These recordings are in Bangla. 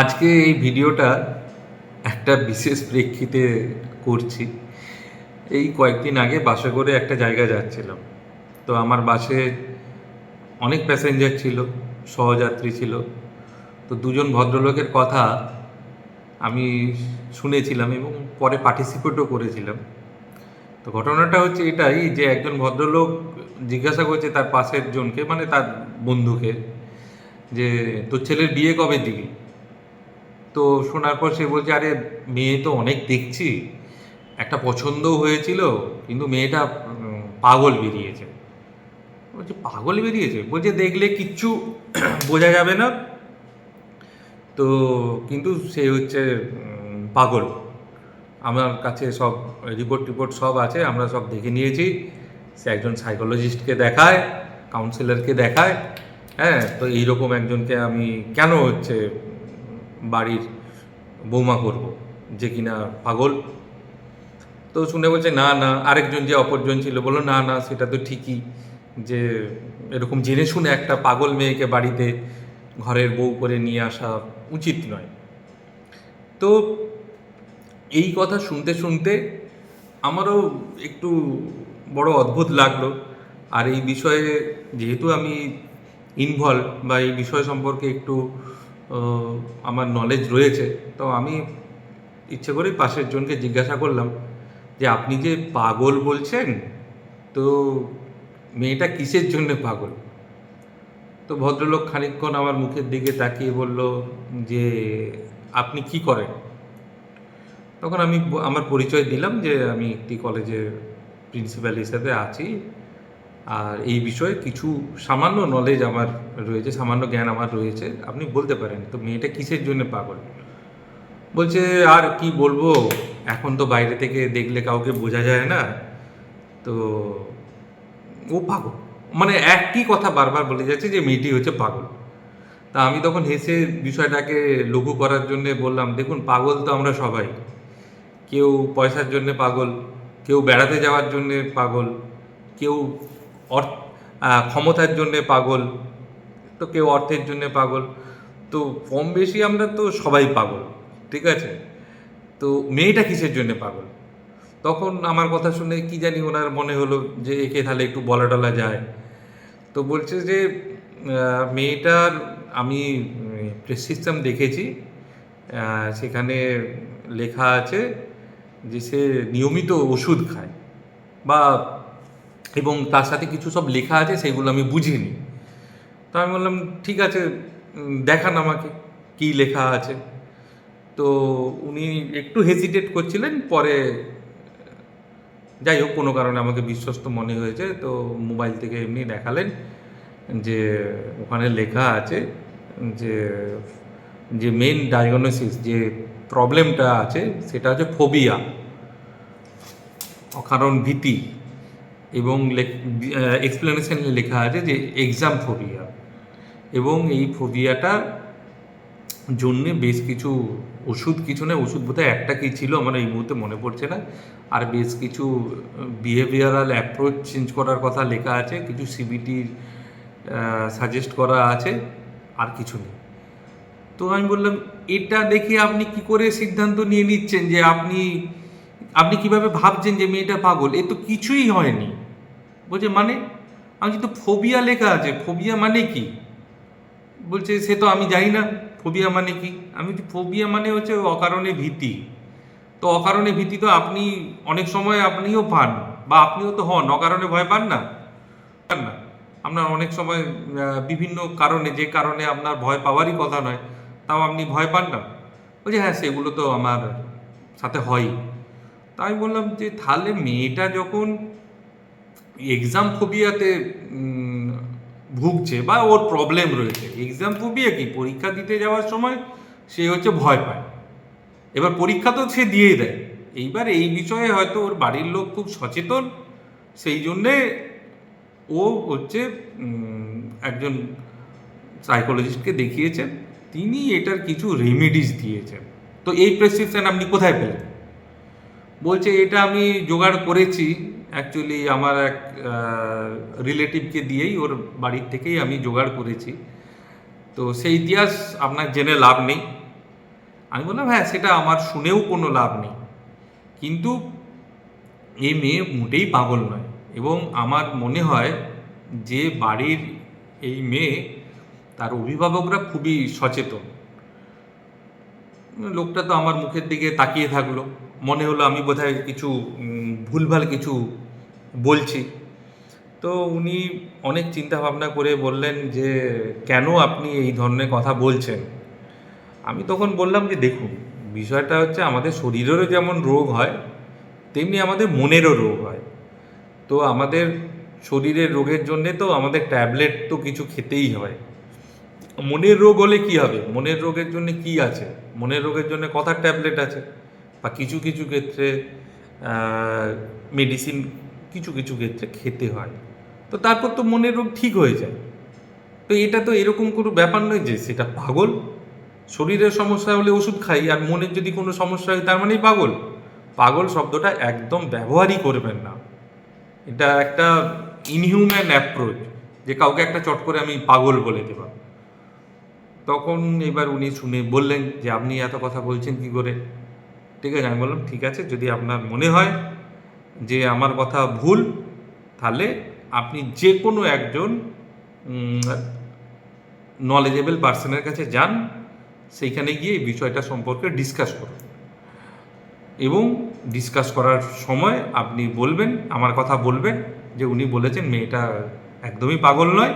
আজকে এই ভিডিওটা একটা বিশেষ প্রেক্ষিতে করছি। এই কয়েকদিন আগে বাসে করে একটা জায়গায় যাচ্ছিলাম। তো আমার বাসে অনেক প্যাসেঞ্জার ছিল, সহযাত্রী ছিল। তো দুজন ভদ্রলোকের কথা আমি শুনেছিলাম এবং পরে পার্টিসিপেটও করেছিলাম। তো ঘটনাটা হচ্ছে এটাই যে একজন ভদ্রলোক জিজ্ঞাসা করছে তার পাশের জনকে মানে তার বন্ধুকে, যে তোর ছেলের বিয়ে কবে দিবি তো শোনার পর সে বলছে, আরে, মেয়ে তো অনেক দেখছি। একটা পছন্দও হয়েছিল, কিন্তু মেয়েটা পাগল বেরিয়েছে। বলছে, পাগল বেরিয়েছে? বলছে, দেখলে কিচ্ছু বোঝা যাবে না। তো কিন্তু সে হচ্ছে পাগল। আমার কাছে সব রিপোর্ট টিপোর্ট সব আছে, আমরা সব দেখে নিয়েছি। সে একজন সাইকোলজিস্টকে দেখায় কাউন্সিলরকে দেখায় হ্যাঁ? তো এইরকম একজনকে আমি কেন হচ্ছে বাড়ির বৌমা করব, যে কিনা পাগল। তো শুনে বলছে, না না, আরেকজন যে অপরজন ছিল। বলল, না না, সেটা তো ঠিকই যে এরকম জেনে শুনে একটা পাগল মেয়েকে বাড়িতে ঘরের বউ করে নিয়ে আসা উচিত নয়। তো এই কথা শুনতে শুনতে আমারও একটু বড় অদ্ভুত লাগল। আর এই বিষয়ে যেহেতু আমি ইনভলভ বা এই বিষয় সম্পর্কে একটু আমার নলেজ রয়েছে। তো আমি ইচ্ছে করেই পাশের জনকে জিজ্ঞাসা করলাম যে, আপনি যে পাগল বলছেন, তো মেয়েটা কিসের জন্য পাগল? তো ভদ্রলোক খানিকক্ষণ আমার মুখের দিকে তাকিয়ে বলল যে, আপনি কি করেন? তখন আমি আমার পরিচয় দিলাম যে, আমি একটি কলেজের প্রিন্সিপাল হিসেবে আছি। আর এই বিষয়ে কিছু সামান্য নলেজ আমার রয়েছে, সামান্য জ্ঞান আমার রয়েছে, আপনি বলতে পারেন। তো মেয়েটা কিসের জন্য পাগল? বলছে, আর কি বলব? এখন তো বাইরে থেকে দেখলে কাউকে বোঝা যায় না। তো ও পাগল। মানে একই কথা বারবার বলে যাচ্ছে যে মেয়েটি হচ্ছে পাগল। তা আমি তখন হেসে বিষয়টাকে লঘু করার জন্য বললাম, দেখুন, পাগল তো আমরা সবাই। কেউ পয়সার জন্য পাগল, কেউ বেড়াতে যাওয়ার জন্য পাগল, কেউ ক্ষমতার জন্য পাগল, তো কেউ অর্থের জন্য পাগল, তো কম বেশি আমরা তো সবাই পাগল, ঠিক আছে? তো মেয়েটা কিসের জন্য পাগল? তখন আমার কথা শুনে কি জানি ওনার মনে হলো যে একে তাহলে একটু বলা টলা যায়। তো বলছে যে মেয়েটার আমি প্রেসক্রিপশন দেখেছি সেখানে লেখা আছে যে সে নিয়মিত ওষুধ খায় বা এবং তার সাথে কিছু সব লেখা আছে, সেগুলো আমি বুঝিনি। তো আমি বললাম, ঠিক আছে দেখান আমাকে কি লেখা আছে। তো উনি একটু হেজিটেট করছিলেন, পরে যাই হোক, কোনো কারণে আমাকে বিশ্বস্ত মনে হয়েছে, তো মোবাইল থেকে এমনি দেখালেন যে ওখানে লেখা আছে যে যে মেন ডায়াগনোসিস যে প্রবলেমটা আছে, সেটা হচ্ছে ফোবিয়া অকারণ ভীতি। এবং এক্সপ্লেনেশনে লেখা আছে যে এক্সাম ফোবিয়া এবং এই ফোবিয়াটা জন্যে বেশ কিছু ওষুধ, কিছু না, ওষুধ বোধহয় একটা কি ছিল আমার এই মুহূর্তে মনে পড়ছে না। আর বেশ কিছু বিহেভিয়ারাল অ্যাপ্রোচ চেঞ্জ করার কথা লেখা আছে, কিছু সিবিটির সাজেস্ট করা আছে, আর কিছু নেই। তো আমি বললাম, এটা দেখে আপনি কি করে সিদ্ধান্ত নিয়ে নিচ্ছেন যে আপনি আপনি কীভাবে ভাবছেন যে মেয়েটা পাগল? এ তো কিছুই হয়নি। বলছে মানে? আমি তো ফোবিয়া লেখা আছে। ফোবিয়া মানে কি? বলছে, সে তো আমি জানি না। ফোবিয়া মানে কি? আমি ফোবিয়া মানে হচ্ছে অকারণে ভীতি। তো অকারণে ভীতি তো আপনি, অনেক সময় আপনিও পান বা আপনিও তো হন। অকারণে ভয় পান না? পান না। আপনার অনেক সময় বিভিন্ন কারণে, যে কারণে আপনার ভয় পাওয়ারই কথা নয়, তাও আপনি ভয় পান না? বলছে হ্যাঁ সেগুলো তো আমার সাথে হয়। তাই বললাম যে, তাহলে মেয়েটা যখন এক্সাম ফোবিয়াতে ভুগছে বা ওর প্রবলেম রয়েছে। এক্সাম ফোবিয়া কি? পরীক্ষা দিতে যাওয়ার সময় সে হচ্ছে ভয় পায়। এবার পরীক্ষা তো সে দিয়েই দেয়। এইবার এই বিষয়ে হয়তো ওর বাড়ির লোক খুব সচেতন, সেই জন্যে ও হচ্ছে একজন সাইকোলজিস্টকে দেখিয়েছেন। তিনি এটার কিছু রেমিডিস দিয়েছেন। তো এই প্রেসক্রিপশন আপনি কোথায় পেলেন? বলছে, এটা আমি জোগাড় করেছি অ্যাকচুয়ালি আমার এক রিলেটিভকে দিয়েই ওর বাড়ির থেকেই আমি জোগাড় করেছি। তো সেই ইতিহাস আপনার জেনে লাভ নেই। আমি বললাম হ্যাঁ সেটা আমার শুনেও কোনো লাভ নেই। কিন্তু এই মেয়ে মোটেই পাগল নয় এবং আমার মনে হয় যে বাড়ির এই মেয়ে, তার অভিভাবকরা খুবই সচেতন। লোকটা তো আমার মুখের দিকে তাকিয়ে থাকল। মনে হলো আমি বোধহয় কিছু ভুলভাল কিছু বলছি। তো উনি অনেক চিন্তা ভাবনা করে বললেন যে, কেন আপনি এই ধরনের কথা বলছেন? আমি তখন বললাম যে, দেখুন, বিষয়টা হচ্ছে আমাদের শরীরেরও যেমন রোগ হয়, তেমনি আমাদের মনেরও রোগ হয়। তো আমাদের শরীরের রোগের জন্যে তো আমাদের ট্যাবলেট তো কিছু খেতেই হয়। মনের রোগ হলে কি হবে? মনের রোগের জন্য কি আছে? মনের রোগের জন্য কথার ট্যাবলেট আছে? বা কিছু কিছু ক্ষেত্রে মেডিসিন কিছু কিছু ক্ষেত্রে খেতে হয়। তো তারপর তো মনের রোগ ঠিক হয়ে যায়। তো এটা তো এরকম কোনো ব্যাপার নয় যে সেটা পাগল। শরীরের সমস্যা হলে ওষুধ খাই আর মনের যদি কোনো সমস্যা হয় তার মানেই পাগল। পাগল শব্দটা একদম ব্যবহারই করবেন না। এটা একটা ইনহিউম্যান অ্যাপ্রোচ যে কাউকে একটা চট করে আমি পাগল বলে দেব। তখন এবার উনি শুনে বললেন যে, আপনি এত কথা বলছেন কি করে? ঠিক আছে? আমি বললাম, ঠিক আছে, যদি আপনার মনে হয় যে আমার কথা ভুল, তাহলে আপনি যে কোনো একজন নলেজেবল পার্সনের কাছে যান, সেইখানে গিয়ে এই বিষয়টা সম্পর্কে ডিসকাস করুন। এবং ডিসকাস করার সময় আপনি বলবেন, আমার কথা বলবেন যে উনি বলেছেন, মেয়েটা একদমই পাগল নয়,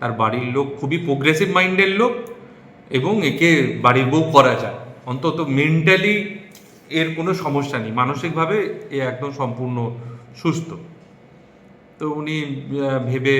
তার বাড়ির লোক খুবই প্রোগ্রেসিভ মাইন্ডের লোক এবং একে বাড়ির বউ করা যায়। অন্তত মেন্টালি এর কোনো সমস্যা নেই। মানসিকভাবে এ একদম সম্পূর্ণ সুস্থ। তো উনি ভেবে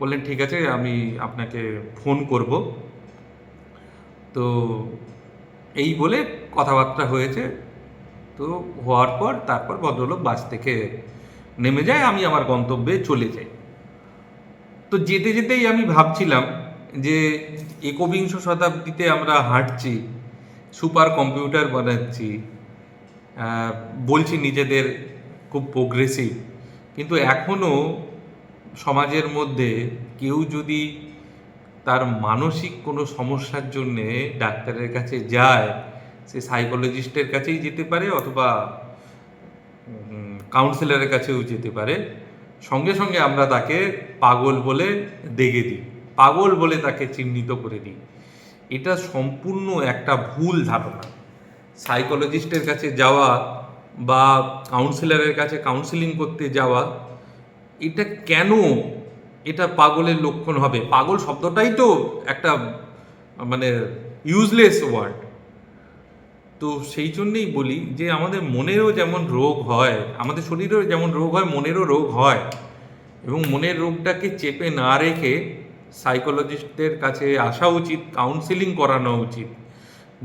বললেন, ঠিক আছে, আমি আপনাকে ফোন করব। তো এই বলে কথাবার্তা হয়েছে। তো হওয়ার পর তারপর ভদ্রলোক বাস থেকে নেমে যায়, আমি আমার গন্তব্যে চলে যাই। তো যেতে যেতেই আমি ভাবছিলাম যে একবিংশ শতাব্দীতে আমরা হাঁটছি, সুপার কম্পিউটার বানাচ্ছি বলছি নিজেদের খুব প্রোগ্রেসিভ কিন্তু এখনও সমাজের মধ্যে কেউ যদি তার মানসিক কোনো সমস্যার জন্যে ডাক্তারের কাছে যায়, সে সাইকোলজিস্টের কাছেই যেতে পারে অথবা কাউন্সিলরের কাছেও যেতে পারে, সঙ্গে সঙ্গে আমরা তাকে পাগল বলে দেখে দিই, পাগল বলে তাকে চিহ্নিত করে দিই। এটা সম্পূর্ণ একটা ভুল ধারণা। সাইকোলজিস্টের কাছে যাওয়া বা কাউন্সিলরের কাছে কাউন্সিলিং করতে যাওয়া, এটা কেন এটা পাগলের লক্ষণ হবে? পাগল শব্দটাই তো একটা মানে ইউজলেস ওয়ার্ড তো সেই জন্যেই বলি যে আমাদের মনেরও যেমন রোগ হয়, আমাদের শরীরেও যেমন রোগ হয়, মনেরও রোগ হয় এবং মনের রোগটাকে চেপে না রেখে সাইকোলজিস্টের কাছে আসা উচিত কাউন্সিলিং করানো উচিত।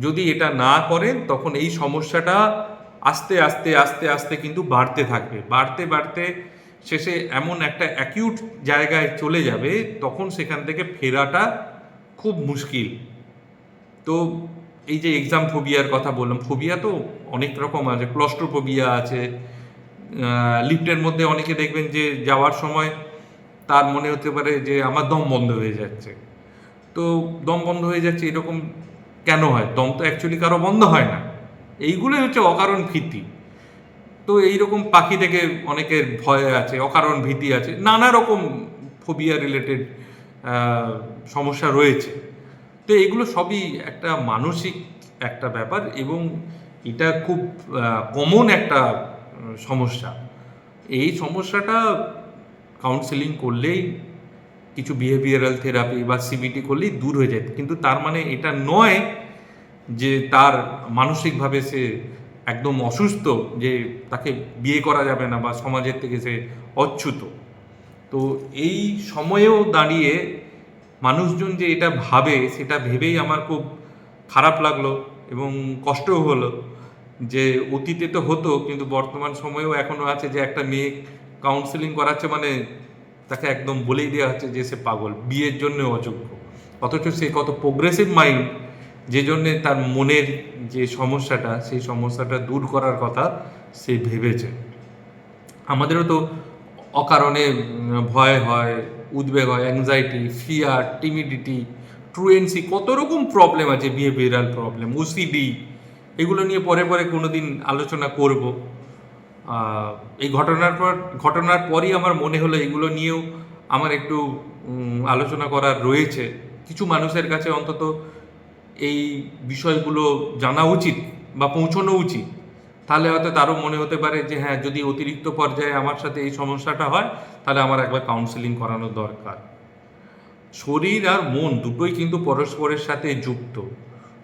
যদি এটা না করেন, তখন এই সমস্যাটা আস্তে আস্তে আস্তে আস্তে কিন্তু বাড়তে থাকবে। বাড়তে বাড়তে শেষে এমন একটা অ্যাকিউট জায়গায় চলে যাবে, তখন সেখান থেকে ফেরাটা খুব মুশকিল। তো এই যে এক্সাম ফোবিয়ার কথা বললাম ফোবিয়া তো অনেক রকম আছে ক্লস্ট্রোফোবিয়া আছে। লিফটের মধ্যে অনেকে দেখবেন যে যাওয়ার সময় তার মনে হতে পারে যে আমার দম বন্ধ হয়ে যাচ্ছে। তো দম বন্ধ হয়ে যাচ্ছে, এরকম কেন হয়? দম তো অ্যাকচুয়ালি কারও বন্ধ হয় না। এইগুলোই হচ্ছে অকারণ ভীতি। তো এইরকম পাখি থেকে অনেকের ভয় আছে, অকারণ ভীতি আছে, নানা রকম ফোবিয়া রিলেটেড সমস্যা রয়েছে। তো এগুলো সবই একটা মানসিক একটা ব্যাপার এবং এটা খুব কমন একটা সমস্যা। এই সমস্যাটা কাউন্সেলিং করলেই কিছু বিহেভিয়ারাল থেরাপি বা সিবিটি করলেই দূর হয়ে যায়। কিন্তু তার মানে এটা নয় যে তার মানসিকভাবে সে একদম অসুস্থ, যে তাকে বিয়ে করা যাবে না বা সমাজের থেকে সে অচ্যুত। তো এই সময়েও দাঁড়িয়ে মানুষজন যে এটা ভাবে, সেটা ভেবেই আমার খুব খারাপ লাগল এবং কষ্টও হলো যে অতীতে তো হতো, কিন্তু বর্তমান সময়েও এখনও আছে যে একটা মেয়ে কাউন্সেলিং করাচ্ছে মানে তাকে একদম বলেই দেওয়া হচ্ছে যে সে পাগল, বিয়ের জন্য অযোগ্য। অথচ সে কত প্রোগ্রেসিভ মাইন্ড যে জন্যে তার মনের যে সমস্যাটা, সেই সমস্যাটা দূর করার কথা সে ভেবেছে। আমাদেরও তো অকারণে ভয় হয়, উদ্বেগ হয় অ্যাংজাইটি ফিয়ার টিমিডিটি ট্রুয়েন্সি কত রকম প্রবলেম আছে বিহেভিয়ারাল প্রবলেম ওসিডি এগুলো নিয়ে পরে পরে কোনো দিন আলোচনা করব। এই ঘটনার পর, ঘটনার পরই আমার মনে হলো এগুলো নিয়েও আমার একটু আলোচনা করার রয়েছে। কিছু মানুষের কাছে অন্তত এই বিষয়গুলো জানা উচিত বা পৌঁছানো উচিত। তাহলে হয়তো তারও মনে হতে পারে যে হ্যাঁ যদি অতিরিক্ত পর্যায়ে আমার সাথে এই সমস্যাটা হয়, তাহলে আমার একবার কাউন্সেলিং করানো দরকার। শরীর আর মন দুটোই কিন্তু পরস্পরের সাথে যুক্ত।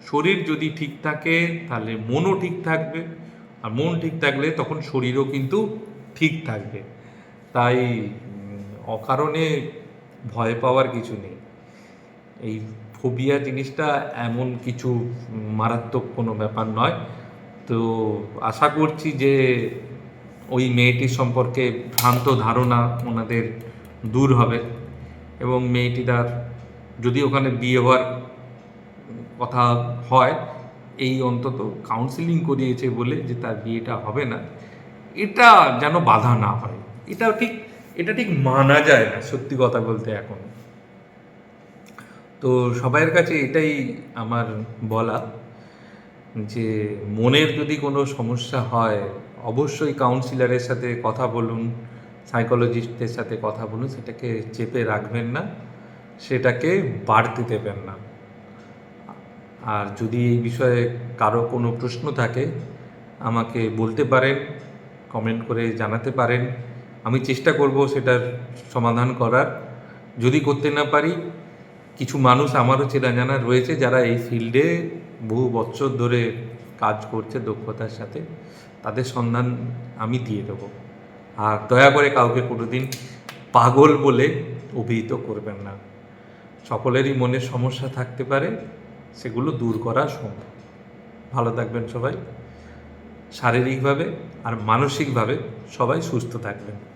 শরীর যদি ঠিক থাকে, তাহলে মনও ঠিক থাকবে। আর মন ঠিক থাকলে তখন শরীরও কিন্তু ঠিক থাকবে। তাই অকারণে ভয় পাওয়ার কিছু নেই। এই ফোবিয়া জিনিসটা এমন কিছু মারাত্মক কোনো ব্যাপার নয়। তো আশা করছি যে ওই মেয়েটির সম্পর্কে ভ্রান্ত ধারণা ওনাদের দূর হবে এবং মেয়েটির যদি ওখানে বিয়ে হওয়ার কথা হয় এই অন্তত কাউন্সিলিং করিয়েছে বলে যে তার বিয়েটা হবে না, এটা যেন বাধা না হয়। এটা ঠিক এটা ঠিক মানা যায় না, সত্যি কথা বলতে এখন। তো সবাইয়ের কাছে এটাই আমার বলা যে মনের যদি কোনো সমস্যা হয়, অবশ্যই কাউন্সিলরের সাথে কথা বলুন সাইকোলজিস্টের সাথে কথা বলুন, সেটাকে চেপে রাখবেন না, সেটাকে বাড়তে দেবেন না। আর যদি এই বিষয়ে কারও কোনো প্রশ্ন থাকে, আমাকে বলতে পারেন কমেন্ট করে জানাতে পারেন। আমি চেষ্টা করব সেটার সমাধান করার। যদি করতে না পারি, কিছু মানুষ আমারও চেনা জানা রয়েছে যারা এই ফিল্ডে বহু বছর ধরে কাজ করছে দক্ষতার সাথে। তাদের সন্ধান আমি দিয়ে দেবো। আর দয়া করে কাউকে কোনোদিন পাগল বলে অভিহিত করবেন না। সকলেরই মনে সমস্যা থাকতে পারে। সেগুলো দূর করা সম্ভব। ভালো থাকবেন সবাই। শারীরিকভাবে আর মানসিকভাবে সবাই সুস্থ থাকবেন।